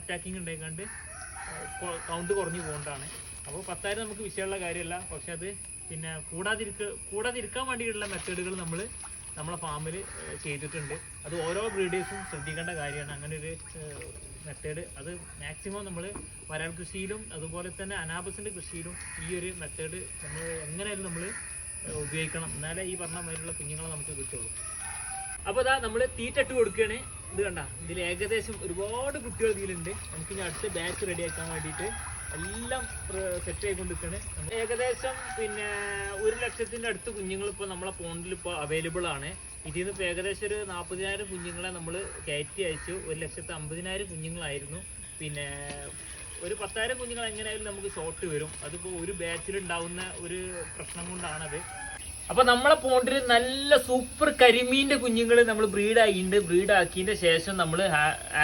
Attacking ഉണ്ടായിക്കാണ്ട് count കുറഞ്ഞു പോകേണ്ടതാണ് അപ്പോൾ പത്തായിരം നമുക്ക് വിഷയമുള്ള കാര്യമല്ല. പക്ഷെ അത് പിന്നെ കൂടാതിരിക്ക കൂടാതിരിക്കാൻ വേണ്ടിയിട്ടുള്ള മെത്തേഡുകൾ നമ്മൾ നമ്മളെ ഫാമിൽ ചെയ്തിട്ടുണ്ട്. അത് ഓരോ ബ്രീഡേഴ്സും ശ്രദ്ധിക്കേണ്ട കാര്യമാണ്. അങ്ങനെ ഒരു മെത്തേഡ് അത് മാക്സിമം നമ്മൾ വരാൽ കൃഷിയിലും അതുപോലെ തന്നെ അനാബസിന്റെ കൃഷിയിലും ഈ ഒരു മെത്തേഡ് നമ്മൾ എങ്ങനെയായാലും നമ്മൾ ഉപയോഗിക്കണം. എന്നാലേ ഈ പറഞ്ഞ മാതിരിയുള്ള കുഞ്ഞുങ്ങളെ നമുക്ക് കിട്ടുള്ളൂ. അപ്പോൾ ഇതാ നമ്മൾ തീറ്റ ഇട്ട് കൊടുക്കുകയാണ്. ഇത് കണ്ട? ഇതിൽ ഏകദേശം ഒരുപാട് കുട്ടികൾ ഇതിലുണ്ട്. നമുക്ക് ഇനി അടുത്ത ബാച്ച് റെഡി ആക്കാൻ വേണ്ടിയിട്ട് എല്ലാം സെറ്റ് ആയിക്കൊണ്ടിരിക്കുകയാണ് നമ്മൾ ഏകദേശം പിന്നെ ഒരു ലക്ഷത്തിന്റെ അടുത്ത് കുഞ്ഞുങ്ങൾ ഇപ്പോൾ നമ്മളെ പോണ്ടിൽ ഇപ്പോൾ അവൈലബിൾ ആണ്. ഇതിൽ നിന്ന് ഇപ്പോൾ ഏകദേശം ഒരു നാൽപ്പതിനായിരം കുഞ്ഞുങ്ങളെ നമ്മൾ കയറ്റി അയച്ചു. ഒരു ലക്ഷത്തി അമ്പതിനായിരം കുഞ്ഞുങ്ങളായിരുന്നു. പിന്നെ ഒരു പത്തായിരം കുഞ്ഞുങ്ങൾ എങ്ങനെയായാലും നമുക്ക് ഷോർട്ട് വരും. അതിപ്പോൾ ഒരു ബാച്ചിൽ ഉണ്ടാവുന്ന ഒരു പ്രശ്നം കൊണ്ടാണത്. അപ്പൊ നമ്മളെ പോണ്ടിൽ നല്ല സൂപ്പർ കരിമീന്റെ കുഞ്ഞുങ്ങൾ നമ്മൾ ബ്രീഡ് ബ്രീഡാക്കിയതിന്റെ ശേഷം നമ്മൾ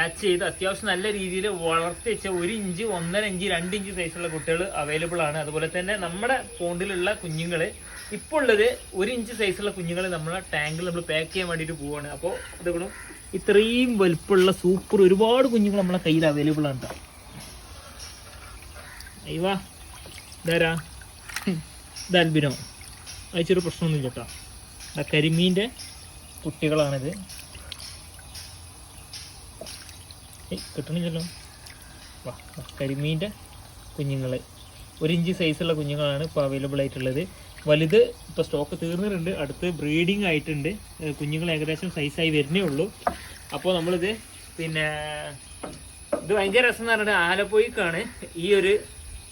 ആച്ച് ചെയ്ത് അത്യാവശ്യം നല്ല രീതിയിൽ വളർത്തി വെച്ച ഒരു ഇഞ്ച് ഒന്നര ഇഞ്ച് രണ്ട് ഇഞ്ച് സൈസുള്ള കുട്ടികൾ അവൈലബിൾ ആണ്. അതുപോലെ തന്നെ നമ്മുടെ പോണ്ടിലുള്ള കുഞ്ഞുങ്ങൾ ഇപ്പോൾ ഉള്ളത് ഒരു ഇഞ്ച് സൈസുള്ള കുഞ്ഞുങ്ങൾ നമ്മളെ ടാങ്കിൽ നമ്മൾ പാക്ക് ചെയ്യാൻ വേണ്ടിയിട്ട് പോവാണ്. അപ്പോൾ ഇതുകളും ഇത്രയും വലുപ്പമുള്ള സൂപ്പർ ഒരുപാട് കുഞ്ഞുങ്ങൾ നമ്മളെ കയ്യിൽ അവൈലബിൾ ആണ്. അയ്യവാ ഇതാരാ? ഇത് അൽബിനോ അയച്ചൊരു പ്രശ്നമൊന്നുമില്ല കേട്ടോ. കരിമീന്റെ കുട്ടികളാണിത്. കിട്ടണില്ലല്ലോ. വാ കരിമീന്റെ കുഞ്ഞുങ്ങൾ ഒരു ഇഞ്ച് സൈസുള്ള കുഞ്ഞുങ്ങളാണ് ഇപ്പോൾ അവൈലബിൾ ആയിട്ടുള്ളത്. വലുത് ഇപ്പോൾ സ്റ്റോക്ക് തീർന്നിട്ടുണ്ട്. അടുത്ത് ബ്രീഡിംഗ് ആയിട്ടുണ്ട്. കുഞ്ഞുങ്ങൾ ഏകദേശം സൈസായി വരുന്നേ ഉള്ളൂ. അപ്പോൾ നമ്മളിത് പിന്നെ ഇത് ഭയങ്കര രസം എന്ന് പറഞ്ഞാൽ ആലപ്പുഴക്കാണ് ഈ ഒരു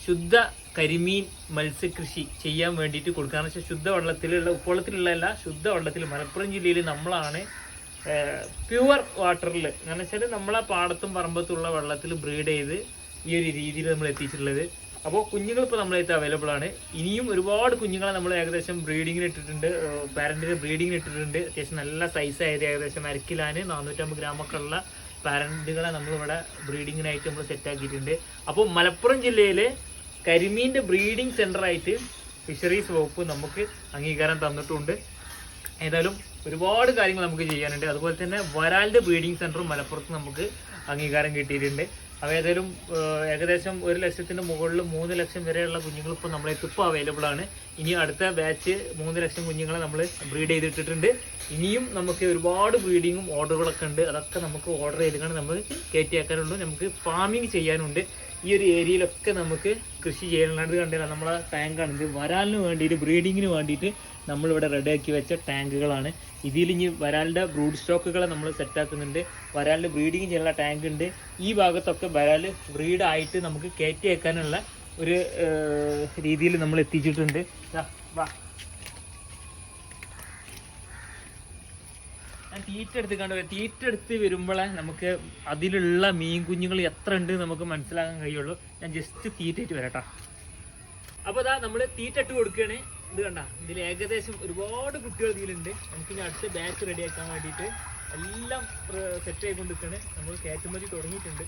ശുദ്ധ കരിമീൻ മത്സ്യകൃഷി ചെയ്യാൻ വേണ്ടിയിട്ട് കൊടുക്കുകയെന്ന് വെച്ചാൽ ശുദ്ധ വെള്ളത്തിലുള്ള ഉപ്പുവെള്ളത്തിലുള്ള അല്ല ശുദ്ധ വെള്ളത്തിൽ മലപ്പുറം ജില്ലയിൽ നമ്മളാണ് പ്യുവർ വാട്ടറിൽ എന്ന് വെച്ചാൽ നമ്മളെ പാടത്തും പറമ്പത്തുള്ള വെള്ളത്തിൽ ബ്രീഡ് ചെയ്ത് ഈ ഒരു രീതിയിൽ നമ്മൾ എത്തിച്ചിട്ടുള്ളത്. അപ്പോൾ കുഞ്ഞുങ്ങൾ ഇപ്പോൾ നമ്മളായിട്ട് അവൈലബിൾ ആണ്. ഇനിയും ഒരുപാട് കുഞ്ഞുങ്ങളെ നമ്മൾ ഏകദേശം ബ്രീഡിങ്ങിന് ഇട്ടിട്ടുണ്ട്. പാരന്റിന് ബ്രീഡിങ്ങിന് ഇട്ടിട്ടുണ്ട്. അത്യാവശ്യം നല്ല സൈസ് ആയത് ഏകദേശം അരക്കിലാന് നാനൂറ്റമ്പത് ഗ്രാമൊക്കെ ഉള്ള പാരന്റുകളെ നമ്മളിവിടെ ബ്രീഡിങ്ങിനായിട്ട് നമ്മൾ സെറ്റാക്കിയിട്ടുണ്ട് അപ്പോൾ മലപ്പുറം ജില്ലയിലെ കരിമീന്റെ ബ്രീഡിംഗ് സെന്ററായിട്ട് ഫിഷറീസ് വകുപ്പ് നമുക്ക് അംഗീകാരം തന്നിട്ടുണ്ട്. ഏതായാലും ഒരുപാട് കാര്യങ്ങൾ നമുക്ക് ചെയ്യാനുണ്ട്. അതുപോലെ തന്നെ വരാലിന്റെ ബ്രീഡിംഗ് സെന്ററും മലപ്പുറത്ത് നമുക്ക് അംഗീകാരം കിട്ടിയിട്ടുണ്ട്. അവ ഏതായാലും ഏകദേശം ഒരു ലക്ഷത്തിന്റെ മുകളിൽ മൂന്ന് ലക്ഷം വരെയുള്ള കുഞ്ഞുങ്ങൾ ഇപ്പോൾ നമ്മളെ ഇപ്പോൾ അവൈലബിൾ ആണ്. ഇനി അടുത്ത ബാച്ച് മൂന്ന് ലക്ഷം കുഞ്ഞുങ്ങളെ നമ്മൾ ബ്രീഡ് ചെയ്തിട്ടിട്ടുണ്ട്. ഇനിയും നമുക്ക് ഒരുപാട് ബ്രീഡിങ്ങും ഓർഡറുകളൊക്കെ ഉണ്ട്. അതൊക്കെ നമുക്ക് ഓർഡർ ചെയ്തിട്ടാണ് നമ്മൾ കയറ്റിയാക്കാനുള്ളൂ നമുക്ക് ഫാമിംഗ് ചെയ്യാനുണ്ട്. ഈ ഒരു ഏരിയയിലൊക്കെ നമുക്ക് കൃഷി ചെയ്യാനുള്ളത് കണ്ടില്ല നമ്മളെ ടാങ്കാണ് ഇത് വരാലിന് വേണ്ടിയിട്ട് ബ്രീഡിങ്ങിന് വേണ്ടിയിട്ട് നമ്മളിവിടെ റെഡിയാക്കി വെച്ച ടാങ്കുകളാണ് ഇതിൽ ഇനി വരാലിന്റെ ബ്രൂഡ് സ്റ്റോക്കുകളെ നമ്മൾ സെറ്റാക്കുന്നുണ്ട് വരാലിന്റെ ബ്രീഡിങ് ചെയ്യാനുള്ള ടാങ്ക് ഉണ്ട്. ഈ ഭാഗത്തൊക്കെ വരാൽ ബ്രീഡായിട്ട് നമുക്ക് കയറ്റി വെക്കാനുള്ള ഒരു രീതിയിൽ നമ്മൾ എത്തിച്ചിട്ടുണ്ട്. വാ. ഞാൻ തീറ്റ എടുത്ത് കണ്ടു. തീറ്റ എടുത്ത് വരുമ്പോഴേ നമുക്ക് അതിലുള്ള മീൻ കുഞ്ഞുങ്ങൾ എത്ര ഉണ്ട് നമുക്ക് മനസ്സിലാക്കാൻ കഴിയുള്ളൂ. ഞാൻ ജസ്റ്റ് തീറ്റയിട്ട് വരട്ടാ. അപ്പൊ ഇതാ നമ്മൾ തീറ്റ ഇട്ട് കൊടുക്കുകയാണ്. ഇത് കണ്ട? ഇതിൽ ഏകദേശം ഒരുപാട് കുട്ടികൾ ഇതിലുണ്ട്. നമുക്ക് ഇനി അടുത്ത ബാച്ച് റെഡി ആക്കാൻ വേണ്ടിയിട്ട് എല്ലാം സെറ്റ് ആയി ആയിക്കൊണ്ടിരിക്കുകയാണ്. നമ്മൾ കയറ്റുമതി തുടങ്ങിയിട്ടുണ്ട്.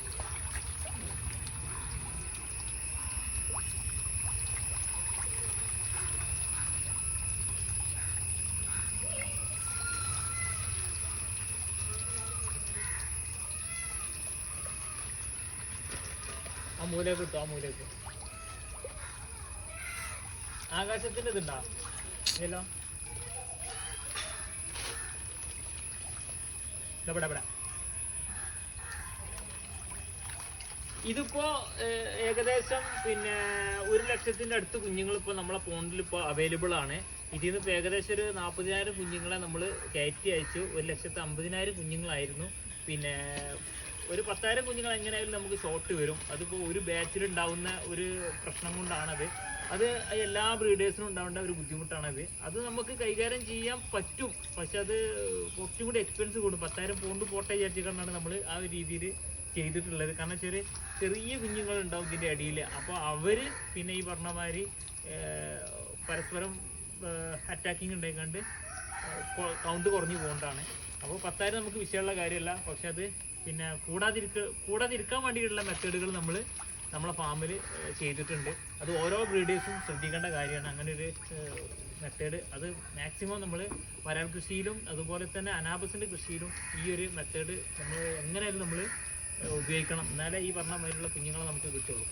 മൂലേക്ക് കിട്ടും ആ മൂലേക്ക് ആകാശത്തിന്റെ ഇതുണ്ടോ. ഇതിപ്പോ ഏകദേശം പിന്നെ ഒരു ലക്ഷത്തിന്റെ അടുത്ത് കുഞ്ഞുങ്ങൾ ഇപ്പോൾ നമ്മളെ പോണ്ടിൽ ഇപ്പോൾ അവൈലബിൾ ആണ്. ഇതിൽ നിന്ന് ഏകദേശം ഒരു നാൽപ്പതിനായിരം കുഞ്ഞുങ്ങളെ നമ്മൾ കയറ്റി അയച്ചു. ഒരു ലക്ഷത്തി അമ്പതിനായിരം കുഞ്ഞുങ്ങളായിരുന്നു. പിന്നെ ഒരു പത്തായിരം കുഞ്ഞുങ്ങൾ എങ്ങനെയായാലും നമുക്ക് ഷോർട്ട് വരും. അതിപ്പോൾ ഒരു ബാച്ചിൽ ഉണ്ടാവുന്ന ഒരു പ്രശ്നം കൊണ്ടാണത്. അത് എല്ലാ ബ്രീഡേഴ്സിനും ഉണ്ടാവേണ്ട ഒരു ബുദ്ധിമുട്ടാണത്. അത് നമുക്ക് കൈകാര്യം ചെയ്യാൻ പറ്റും. പക്ഷെ അത് കുറച്ചും കൂടി എക്സ്പെൻസ് കൂടും. പത്തായിരം പോണ്ട് പോട്ടെ വിചാരിച്ചിട്ടാണ് നമ്മൾ ആ ഒരു രീതിയിൽ ചെയ്തിട്ടുള്ളത്. കാരണം ചെറിയ ചെറിയ കുഞ്ഞുങ്ങൾ ഉണ്ടാവും ഇതിന്റെ അടിയിൽ അപ്പോൾ അവർ പിന്നെ ഈ പറഞ്ഞമാതിരി പരസ്പരം അറ്റാക്കിങ് ഉണ്ടായിക്കൊണ്ട് കൗണ്ട് കുറഞ്ഞു പോകേണ്ടതാണ് അപ്പോൾ പത്തായിരം നമുക്ക് വിഷയമുള്ള കാര്യമല്ല. പക്ഷെ അത് പിന്നെ കൂടാതിരിക്ക കൂടാതിരിക്കാൻ വേണ്ടിയിട്ടുള്ള മെത്തേഡുകൾ നമ്മൾ നമ്മളെ ഫാമിൽ ചെയ്തിട്ടുണ്ട്. അത് ഓരോ ബ്രീഡേഴ്സും ശ്രദ്ധിക്കേണ്ട കാര്യമാണ്. അങ്ങനെ ഒരു മെത്തേഡ് അത് മാക്സിമം നമ്മൾ വരാൽ കൃഷിയിലും അതുപോലെ തന്നെ അനാബസിന്റെ കൃഷിയിലും ഈ ഒരു മെത്തേഡ് നമ്മൾ എങ്ങനെയായാലും നമ്മൾ ഉപയോഗിക്കണം. എന്നാലേ ഈ പറഞ്ഞ മാതിരിയുള്ള കുഞ്ഞുങ്ങളെ നമുക്ക് കിട്ടുള്ളൂ.